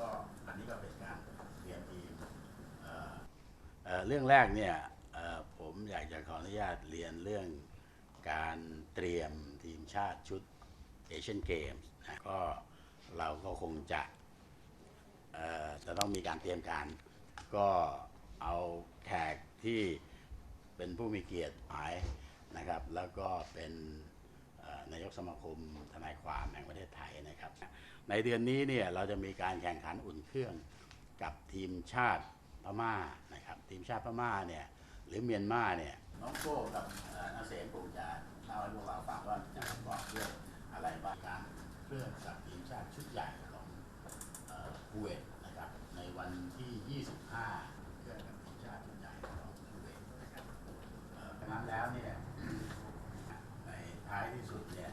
ก็อันนี้ก็เป็นการเตรียมทีมเรื่องแรกเนี่ยผมอยากจะขออนุญาตเรียนเรื่องการเตรียมทีมชาติชุดเอเชียนเกมส์นะก็เราก็คงจะจะต้องมีการเตรียมการ ก็เอาแขกที่เป็นผู้มีเกียรติหมายนะครับ แล้วก็เป็น นายกสมาคมทนายความแห่งประเทศไทยนะครับ ในเดือนนี้เนี่ยเราจะมีการแข่งขันอุ่นเครื่องกับทีมชาติพม่านะครับทีมชาติพม่าเนี่ยหรือเมียนมาเนี่ยน้องโก้กับเอ่อนาเสมจะเล่าให้พวกเราฟังว่าจะประกอบด้วยอะไรบ้างการเครื่องกับทีมชาติชุดใหญ่ของเอ่อคูเวตนะครับในวันที่ 25 เครื่องกับทีมชาติชุดใหญ่ของคูเวตนะครับเอ่อดังนั้นแล้วเนี่ย ในท้ายที่สุดเนี่ย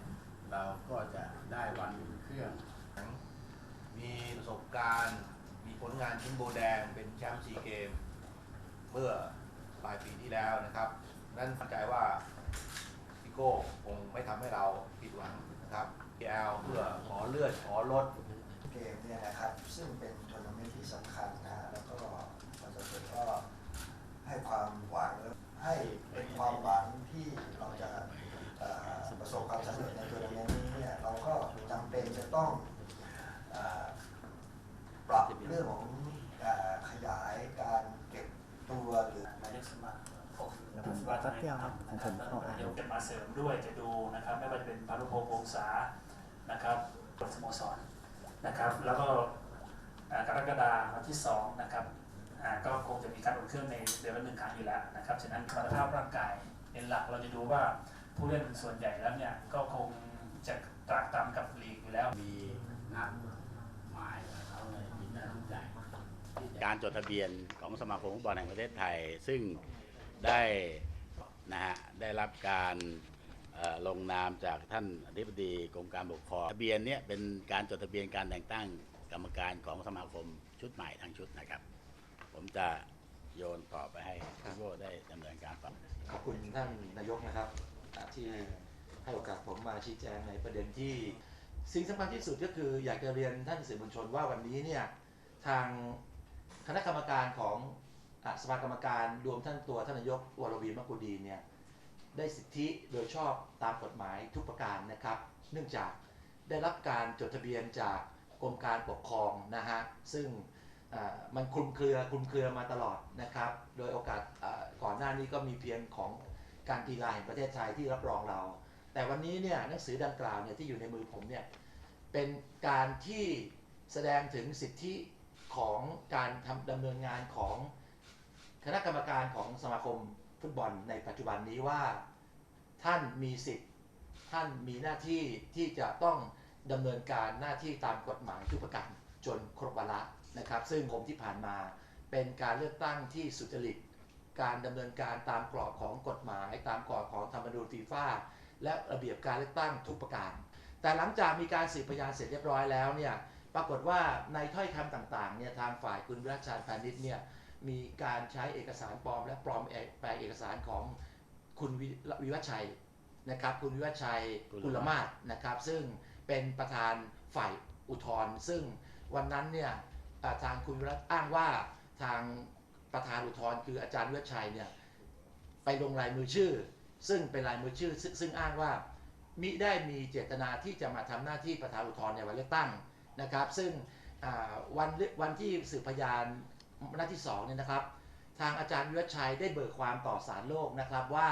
เราก็จะได้วันอุ่นเครื่อง มีประสบการณ์ มีผลงาน ชิ้นโบแดงเป็นแชมป์ซีเกม เมื่อปลายปีที่แล้วนะครับ นั้นมั่นใจว่าพิโก้คงไม่ทำให้เราผิดหวังนะครับพีเอลเพื่อขอเลื่อนขอลดเกมเนี่ยนะครับ ซึ่งเป็นทัวร์นาเมนต์ที่สำคัญนะฮะแล้วก็ประชาชนก็ให้ความหวังให้เป็นความหวังที่เราจะประสบความสำเร็จในทัวร์นาเมนต์นี้เนี่ยเราก็จำเป็นจะต้องเอ่อปรับเรื่องของเอ่อขยายการเก็บตัวหรือ นายกส มาคมเดี๋ยวผมแป๊บเดียวครับของผมเข้าอ่านเดี๋ยวจะมาเสริมด้วยจะดูนะครับไม่ว่าจะเป็นพารุพงศ์วงศานะครับสโมสรนะครับ แล้วก็อ่ากรกฎาคมวันที่สองนะครับอ่าก็คงจะมีการอุ่นเครื่องในเดือนละหนึ่งครั้งอยู่แล้วนะครับฉะนั้นคุณภาพร่างกายเป็นหลักเราจะดูว่าผู้เล่นส่วนใหญ่แล้วเนี่ยก็คงจะตรากตามกับลีกอยู่แล้วมีนัดหมายกับเขาในทีมชาติชุดใหญ่ การจดทะเบียนของสมาคมฟุตบอลแห่งประเทศไทย ซึ่งได้นะฮะได้รับการลงนามจากท่านอธิบดีกรมการปกครองทะเบียนเนี้ยเป็นการจดทะเบียนการแต่งตั้งกรรมการของสมาคมชุดใหม่ทั้งชุดนะครับ ผมจะโยนต่อไปให้พี่โก้ได้ดำเนินการต่อขอบคุณท่านนายกนะครับ ที่ให้โอกาสผมมาชี้แจงในประเด็นที่ สิ่งสำคัญที่สุดก็คืออยากจะเรียนท่านสื่อมวลชนว่าวันนี้เนี่ยทางคณะกรรมการของอะ สภากรรมการรวมท่านตัวท่านนายกวรวีมกุดีเนี่ยได้สิทธิโดยชอบตามกฎหมายทุกประการนะครับ เนื่องจากได้รับการจดทะเบียนจากกรมการปกครองนะฮะซึ่งมันคลุมเครือคลุมเครือมาตลอดนะครับ โดยโอกาสก่อนหน้านี้ก็มีเพียงของการกีฬาแห่งประเทศไทยที่รับรองเรา แต่วันนี้เนี่ยหนังสือดังกล่าวเนี่ยที่อยู่ในมือผมเนี่ยเป็นการที่แสดงถึงสิทธิของการทำดำเนินงานของ คณะกรรมการของสมาคมฟุตบอลในปัจจุบันนี้ว่า ท่านมีสิทธิ์ท่านมีหน้าที่ที่จะต้องดำเนินการหน้าที่ตามกฎหมายทุกประการจนครบวาระนะครับ ซึ่งผมที่ผ่านมาเป็นการเลือกตั้งที่สุจริต การดำเนินการตามกรอบของกฎหมาย ตามกรอบของธรรมนูญฟีฟ่าและระเบียบการเลือกตั้งทุกประการ แต่หลังจากมีการสืบพยานเสร็จเรียบร้อยแล้วเนี่ยปรากฏว่าในถ้อยคำต่างๆเนี่ยทางฝ่ายคุณวิรัชชาญพาณิชเนี่ย มีการใช้เอกสารปลอม และปลอมแปลงเอกสารของคุณวิวิวัชชัยนะครับ คุณวิวัชชัยกุลกุลมาศนะครับ ซึ่งเป็นประธานฝ่ายอุทธรณ์ซึ่งวันนั้นเนี่ยอ่าทางคุณวิรัตอ้างว่าทางประธานอุทธรณ์คืออาจารย์วิรัตชัยเนี่ยไปลงลายมือชื่อ ซึ่งเป็นลายมือชื่อ ซึ่งซึ่งอ้างว่ามิได้มีเจตนาที่จะมาทำหน้าที่ประธานอุทธรณ์ในวันเลือกตั้งนะครับ ซึ่งอ่าวันเลือกวันที่สืบพยาน หน้าที่สองเนี่ยนะครับ ทางอาจารย์วิรัตชัยได้เบิกความต่อศาลโลกนะครับว่า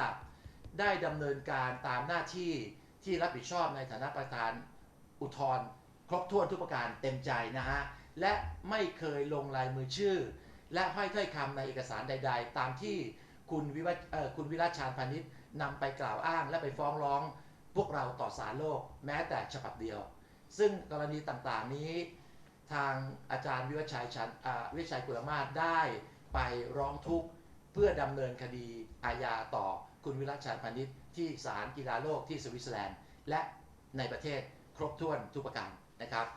ได้ดำเนินการตามหน้าที่ที่รับผิดชอบในฐานะประธานอุทธรณ์ครบถ้วนทุกประการเต็มใจนะฮะและไม่เคยลงลายมือชื่อ และให้ถ้อยคำในเอกสารใด ๆ ตามที่คุณวิวัฒคุณวิราชาญพานิชนำไปกล่าวอ้างและไปฟ้องร้องพวกเราต่อศาลโลก แม้แต่ฉบับเดียว ซึ่งกรณีต่างๆนี้ ทางอาจารย์วิวัชัยชันอ่าวิชัยกุลมาศได้ไปร้องทุกข์เพื่อดำเนินคดีอาญาต่อคุณวิรัชชันพานิชที่ศาลกีฬาโลกที่สวิตเซอร์แลนด์ และในประเทศครบถ้วนทุกประการนะครับ